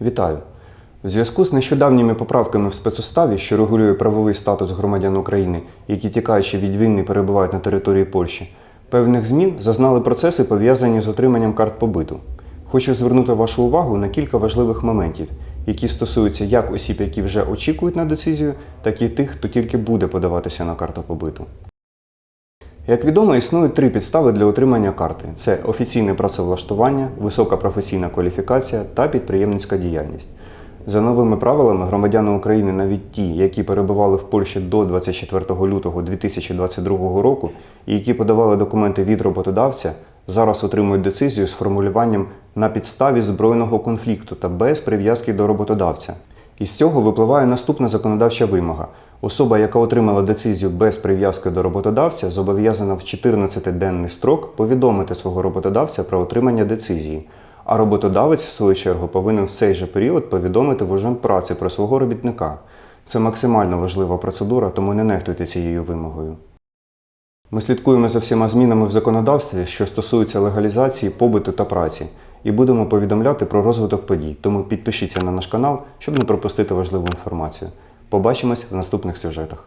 Вітаю! В зв'язку з нещодавніми поправками в спецуставі, що регулює правовий статус громадян України, які тікаючи від війни перебувають на території Польщі, певних змін зазнали процеси, пов'язані з отриманням карт побиту. Хочу звернути вашу увагу на кілька важливих моментів, які стосуються як осіб, які вже очікують на децизію, так і тих, хто тільки буде подаватися на карту побиту. Як відомо, існують три підстави для отримання карти: це офіційне працевлаштування, висока професійна кваліфікація та підприємницька діяльність. За новими правилами, громадяни України, навіть ті, які перебували в Польщі до 24 лютого 2022 року і які подавали документи від роботодавця, зараз отримують децизію з формулюванням на підставі збройного конфлікту та без прив'язки до роботодавця. Із цього випливає наступна законодавча вимога. Особа, яка отримала децизію без прив'язки до роботодавця, зобов'язана в 14-денний строк повідомити свого роботодавця про отримання децизії. А роботодавець, в свою чергу, повинен в цей же період повідомити в ужин праці про свого робітника. Це максимально важлива процедура, тому не нехтуйте цією вимогою. Ми слідкуємо за всіма змінами в законодавстві, що стосуються легалізації, побуту та праці, і будемо повідомляти про розвиток подій. Тому підпишіться на наш канал, щоб не пропустити важливу інформацію. Побачимось в наступних сюжетах.